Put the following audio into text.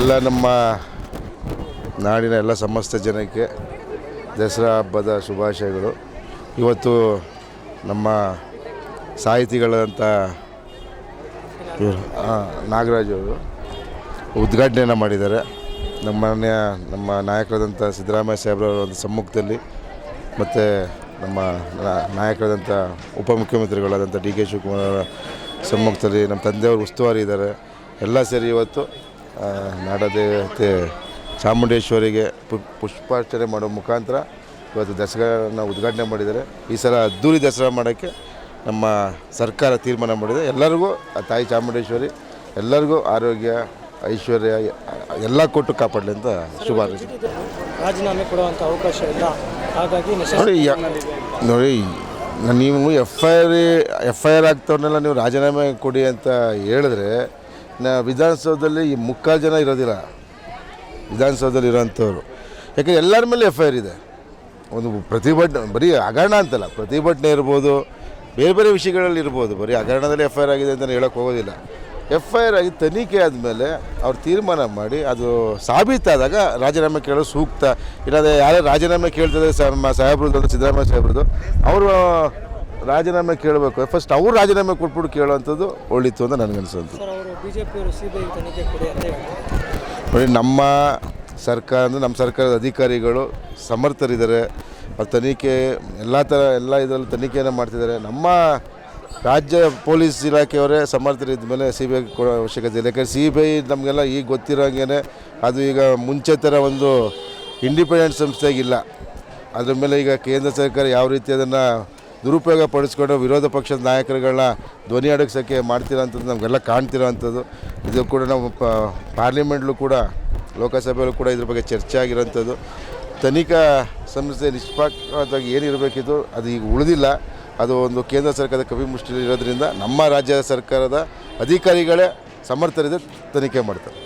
ಎಲ್ಲ ನಮ್ಮ ನಾಡಿನ ಎಲ್ಲ ಸಮಸ್ತ ಜನಕ್ಕೆ ದಸರಾ ಹಬ್ಬದ ಶುಭಾಶಯಗಳು. ಇವತ್ತು ನಮ್ಮ ಸಾಹಿತಿಗಳಂಥ ನಾಗರಾಜ್ ಅವರು ಉದ್ಘಾಟನೆಯನ್ನು ಮಾಡಿದ್ದಾರೆ. ನಮ್ಮ ನಮ್ಮ ನಾಯಕರಾದಂಥ ಸಿದ್ದರಾಮಯ್ಯ ಸಾಹೇಬ್ರವರ ಒಂದು ಸಮ್ಮುಖದಲ್ಲಿ ಮತ್ತು ನಮ್ಮ ನಾಯಕರಾದಂಥ ಉಪಮುಖ್ಯಮಂತ್ರಿಗಳಾದಂಥ ಡಿ ಕೆ ಶಿವಕುಮಾರ್ ಅವರ ಸಮ್ಮುಖದಲ್ಲಿ ನಮ್ಮ ತಂದೆಯವರು ಉಸ್ತುವಾರಿ ಇದ್ದಾರೆ. ಎಲ್ಲ ಸೇರಿ ಇವತ್ತು ನಾಡದೇವತೆ ಚಾಮುಂಡೇಶ್ವರಿಗೆ ಪು- ಪುಷ್ಪಾರ್ಚನೆ ಮಾಡೋ ಮುಖಾಂತರ ಇವತ್ತು ದಸರಾನ ಉದ್ಘಾಟನೆ ಮಾಡಿದ್ದಾರೆ. ಈ ಸಲ ಅದ್ದೂರಿ ದಸರಾ ಮಾಡೋಕ್ಕೆ ನಮ್ಮ ಸರ್ಕಾರ ತೀರ್ಮಾನ ಮಾಡಿದೆ. ಎಲ್ಲರಿಗೂ ಆ ತಾಯಿ ಚಾಮುಂಡೇಶ್ವರಿ ಎಲ್ಲರಿಗೂ ಆರೋಗ್ಯ ಐಶ್ವರ್ಯ ಎಲ್ಲ ಕೊಟ್ಟು ಕಾಪಾಡಲಿ ಅಂತ ಶುಭ. ರಾಜೀನಾಮೆ ಕೊಡುವಂಥ ಅವಕಾಶ ಇಲ್ಲ. ಹಾಗಾಗಿ ನೋಡಿ ನೋಡಿ ನೀವು F I R F I R ಆಗ್ತವ್ರನ್ನೆಲ್ಲ ನೀವು ರಾಜೀನಾಮೆ ಕೊಡಿ ಅಂತ ಹೇಳಿದ್ರೆ ವಿಧಾನಸೌಧದಲ್ಲಿ ಮುಕ್ಕಾಲು ಜನ ಇರೋದಿಲ್ಲ. ವಿಧಾನಸೌಧದಲ್ಲಿ ಇರೋಂಥವ್ರು. ಯಾಕೆ ಎಲ್ಲರ ಮೇಲೆ ಎಫ್ ಐ ಆರ್ ಇದೆ. ಒಂದು ಪ್ರತಿಭಟನೆ, ಬರೀ ಹಗರಣ ಅಂತಲ್ಲ, ಪ್ರತಿಭಟನೆ ಇರ್ಬೋದು, ಬೇರೆ ಬೇರೆ ವಿಷಯಗಳಲ್ಲಿ ಇರ್ಬೋದು, ಬರೀ ಹಗರಣದಲ್ಲಿ ಎಫ್ ಐ ಆರ್ ಆಗಿದೆ ಅಂತ ಹೇಳೋಕ್ಕೆ ಹೋಗೋದಿಲ್ಲ. ಎಫ್ ಐ ಆರ್ ಆಗಿ ತನಿಖೆ ಆದಮೇಲೆ ಅವ್ರು ತೀರ್ಮಾನ ಮಾಡಿ ಅದು ಸಾಬೀತಾದಾಗ ರಾಜೀನಾಮೆ ಕೇಳೋದು ಸೂಕ್ತ. ಇಲ್ಲಾಂದರೆ ಯಾರೇ ರಾಜೀನಾಮೆ ಕೇಳ್ತಿದ್ರೆ ನಮ್ಮ ಸಾಹೇಬ್ರದ್ದು, ಸಿದ್ದರಾಮಯ್ಯ ಸಾಹೇಬ್ರದ್ದು. ಅವರು ರಾಜೀನಾಮೆ ಕೇಳಬೇಕು. ಫಸ್ಟ್ ಅವ್ರು ರಾಜೀನಾಮೆ ಕೊಟ್ಬಿಟ್ಟು ಕೇಳುವಂಥದ್ದು ಒಳಿತು ಅಂತ ನನಗನ್ಸುವಂಥದ್ದು ಅಂತ ಹೇಳ್ತಾರೆ. ನೋಡಿ ನಮ್ಮ ಸರ್ಕಾರ ಅಂದರೆ ನಮ್ಮ ಸರ್ಕಾರದ ಅಧಿಕಾರಿಗಳು ಸಮರ್ಥರಿದ್ದಾರೆ. ಅವ್ರ ತನಿಖೆ ಎಲ್ಲ ಥರ ಎಲ್ಲ ಇದರಲ್ಲಿ ತನಿಖೆಯನ್ನು ಮಾಡ್ತಿದ್ದಾರೆ. ನಮ್ಮ ರಾಜ್ಯ ಪೊಲೀಸ್ ಇಲಾಖೆಯವರೇ ಸಮರ್ಥರಿದ್ದ ಮೇಲೆ ಸಿ ಬಿ ಐ ಕೊಡೋ ಅವಶ್ಯಕತೆ ಇಲ್ಲ. ಯಾಕಂದರೆ ಸಿ ಬಿ ಐ ನಮಗೆಲ್ಲ ಈಗ ಗೊತ್ತಿರೋಂಗೆ ಅದು ಈಗ ಮುಂಚೆ ಥರ ಒಂದು ಇಂಡಿಪೆಂಡೆಂಟ್ ಸಂಸ್ಥೆಗಿಲ್ಲ ಅದ್ರ ಮೇಲೆ ಈಗ ಕೇಂದ್ರ ಸರ್ಕಾರ ಯಾವ ರೀತಿ ಅದನ್ನು ದುರುಪಯೋಗ ಪಡಿಸ್ಕೊಂಡು ವಿರೋಧ ಪಕ್ಷದ ನಾಯಕರುಗಳನ್ನ ಧ್ವನಿ ಅಡಗಿಸೋಕ್ಕೆ ಮಾಡ್ತಿರೋಂಥದ್ದು ನಮಗೆಲ್ಲ ಕಾಣ್ತಿರೋವಂಥದ್ದು ಇದು ಕೂಡ ನಾವು ಪಾರ್ಲಿಮೆಂಟ್ಲು ಕೂಡ, ಲೋಕಸಭೆಯಲ್ಲೂ ಕೂಡ ಇದ್ರ ಬಗ್ಗೆ ಚರ್ಚೆ ಆಗಿರೋಂಥದ್ದು. ತನಿಖಾ ಸಂಸ್ಥೆ ನಿಷ್ಪಕ್ಷಪಾತವಾಗಿ ಏನಿರಬೇಕಿತ್ತು, ಅದು ಈಗ ಉಳಿದಿಲ್ಲ. ಅದು ಒಂದು ಕೇಂದ್ರ ಸರ್ಕಾರದ ಕವಿ ಮುಷ್ಟಿ ಇರೋದ್ರಿಂದ ನಮ್ಮ ರಾಜ್ಯ ಸರ್ಕಾರದ ಅಧಿಕಾರಿಗಳೇ ಸಮರ್ಥರಿದೆ, ತನಿಖೆ ಮಾಡ್ತಾರೆ.